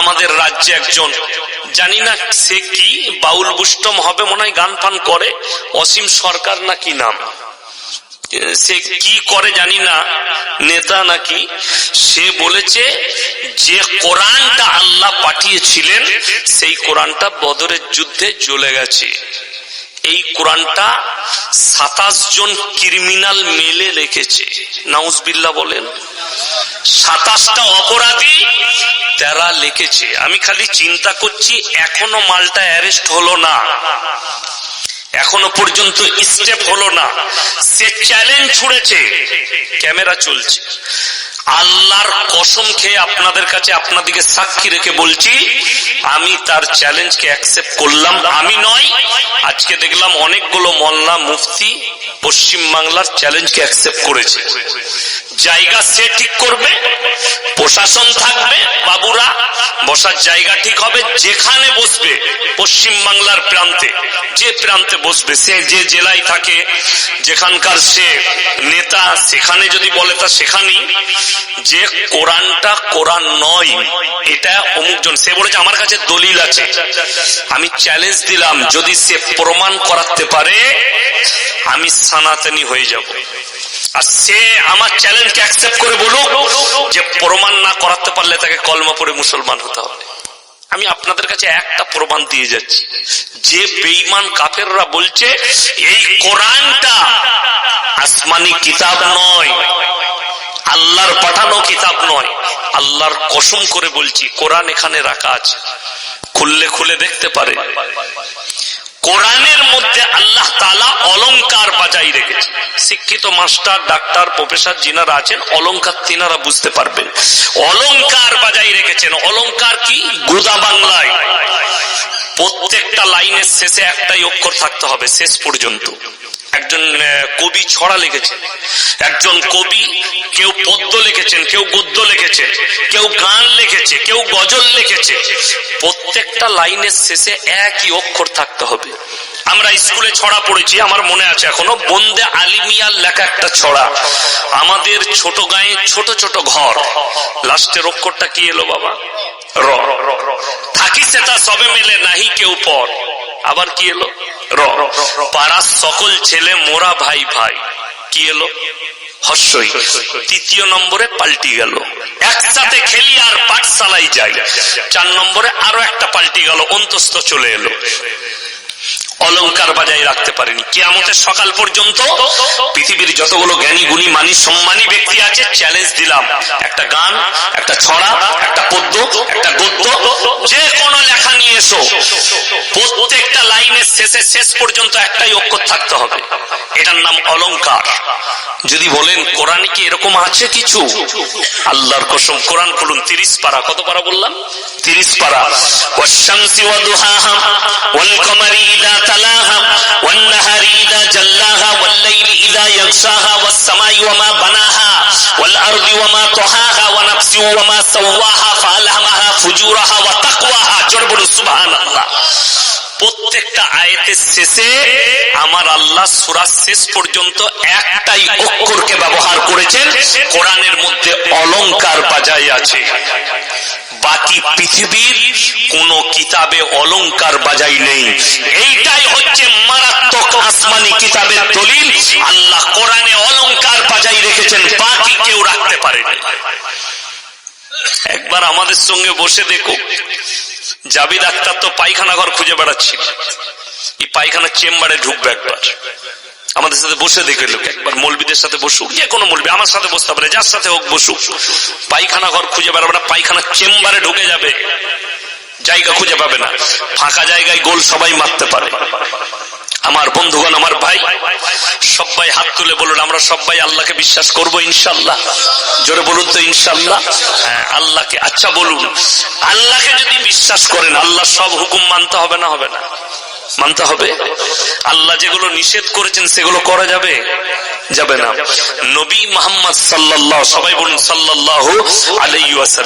আমাদের রাজ্যে একজন। জানি না সে কি, বাউল বুষ্টম হবে মনে হয় গান ফান করে। অসীম সরকার না কি নাম? সে কি করে জানি না, নেতা নাকি সে বলেছে যে কোরআনটা আল্লাহ পাঠিয়েছিলেন, সেই কোরআনটা বদরের যুদ্ধে জ্বলে গেছে। এই কোরআনটা সাতাশ জন ক্রিমিনাল মেলে লিখেছে নাউজবিল্লা বলেন। সাতাশটা অপরাধী তারা লিখেছে। আমি খালি চিন্তা করছি, এখনও মালটা অ্যারেস্ট হলো না। এখনও পর্যন্ত স্টেপ হলো না। সে চ্যালেঞ্জ ছুড়েছে। ক্যামেরা চলছে। আল্লাহর কসম খেয়ে আপনাদের কাছে আপনাদেরকে সাক্ষী রেখে বলছি, আমি তার চ্যালেঞ্জকে অ্যাকসেপ্ট করলাম। আমি নয়, আজকে দেখলাম অনেকগুলো মল্লা মুফতি পশ্চিম বাংলার চ্যালেঞ্জকে অ্যাকসেপ্ট করেছে। জায়গা সে ঠিক করবে, প্রশাসন থাকবে, বাবুরা, বসার জায়গা ঠিক হবে, যেখানে বসবে, পশ্চিম বাংলার প্রান্তে, যে প্রান্তে বসবে, সে যে জেলায় থাকে, যেখানকার সে নেতা, সেখানে যদি বলে তা সেখানেই। যে কোরআনটা কোরআন নয়, এটা অমুকজন সে বলেছে, আমার কাছে দলিল আছে। আমি চ্যালেঞ্জ দিলাম, যদি সে প্রমাণ করাতে পারে, আমি সানাতানি হয়ে যাব। আর সে আমার চ্যালেঞ্জকে অ্যাকসেপ্ট করে বলুক যে প্রমাণ না করাতে পারলে তাকে কলমা পরে মুসলমান হতে হবে। আমি আপনাদের কাছে একটা প্রমাণ দিয়ে যাচ্ছি। যে বেঈমান কাফেররা বলছে, এই কোরআনটা আসমানি কিতাব নয় আল্লাহর পাঠানো কিতাব নয়। আল্লাহর কসম করে বলছি, কোরআন এখানে রাখা আছে। খুললে খুলে দেখতে পারে। কোরআনের মধ্যে আল্লাহ তালা অলংকার বাজাই রেখেছে। শিক্ষিত মাস্টার, ডাক্তার, প্রফেসর যিনারা আছেন, অলংকার তিনারা বুঝতে পারবেন। অলংকার বাজাই রেখেছেন। অলংকার কি? গুদা বাংলায়। প্রত্যেকটা লাইনের শেষে একটাই অক্ষর থাকতে হবে, শেষ পর্যন্ত। একজন কবি ছড়া লিখেছেন। একজন কবি কেউ পদ্য লিখেছেন, কেউ গদ্য লিখেছেন কেউ গান লিখেছে, কেউ গজল লিখেছে। প্রত্যেকটা লাইনের শেষে একই অক্ষর থাকতে হবে। আমরা স্কুলে ছড়া পড়েছি, আমার মনে আছে এখনও, বন্দে আলিমিয়ার লেখা একটা ছড়া। আমাদের ছোট গায়ে ছোট ছোট ঘর। লাস্টের অক্ষরটা কি এলো বাবা? র। থাকি সেটা সবে মেলে নাহি কেউ পর। আবার কি এলো? র। পাড়ার সকল ছেলে, মোরা ভাই ভাই। কি এলো? হস্যই তৃতীয় নম্বরে পাল্টি গেল। একসাথে খেলি আর পাঠশালাই যাই। চার নম্বরে আরও একটা পাল্টি গেল, অন্তস্থ চলে এলো। অলংকার বাজায় রাখতে পারেনি। কেয়ামতের সকাল পর্যন্ত পৃথিবীর যতগুলো জ্ঞানী, গুণী, মানি, সম্মানী ব্যক্তি আছে চ্যালেঞ্জ দিলাম। একটা গান, একটা ছড়া, একটা পদ্য, একটা গদ্য যে কোনো লেখা নিয়ে এসো। প্রত্যেকটা লাইনের শেষে, শেষ পর্যন্ত একটাই অক্ষর থাকতে হবে। এটার নাম অলংকার। যদি বলেন, কোরআন কি এরকম আছে কিছু? আল্লাহর কসম, কোরআন খুলুন তিরিশ পারা। কত পারা বললাম? তিরিশ পারা। ওয়াস সামাই ওয়ামা বানাহা, ওয়াল আরদি ওয়ামা তাহাহা, ওয়া নাফসি ওয়ামা সাওয়াহা আয়াতের শেষে আমার আল্লাহ সুরা শেষ পর্যন্ত একটাই অক্ষরকে ব্যবহার করেছেন, কোরআনের মধ্যে অলংকার বাজায় আছে। বাকি পৃথিবীর কোন কিতাবে অলংকার বাজাই নেই। এইটাই হচ্ছে মারাত্মক আসমানি কিতাবের দলিল। আল্লাহ কোরআনে অলংকার বাজাই রেখেছেন, বাকি কেউ রাখতে পারেনি। একবার আমাদের সঙ্গে বসে দেখো। জাবি ডাক্তার তো পায়খানা ঘর খুঁজে বেড়াচ্ছিল। এই পায়খানা চেম্বারে ঢুকবে একবার। আমাদের সাথে বসে দেখে লোক, একবার মলবিদের সাথে বসুক, যে কোনো মলবি, আমার সাথে বসতে পারে, যার সাথে হোক বসুক। পায়খানা ঘর খুঁজে বেড়াবে না, পায়খানা চেম্বারে ঢুকে যাবে। জায়গা খুঁজে পাবে না। ফাঁকা জায়গায় গোল সবাই মারতে পারে। আমার বন্ধুগণ, আমার ভাই, সবাই হাত তুলে বলুন, আমরা সবাই আল্লাহকে বিশ্বাস করব ইনশাল্লাহ। জোরে বলুন তো, ইনশাল্লাহ। হ্যাঁ আল্লাহকে আচ্ছা বলুন, আল্লাহকে যদি বিশ্বাস করেন, আল্লাহ সব হুকুম মানতে হবে না হবে না। মানতে হবে। আল্লাহ যেগুলো নিষেধ করেছেন, সেগুলো করা যাবে? যাবে না। নবী মোহাম্মদ সাল্লাহ সবাই বলুন সাল্লাহ আলাইহি ওয়াসাল্লাম।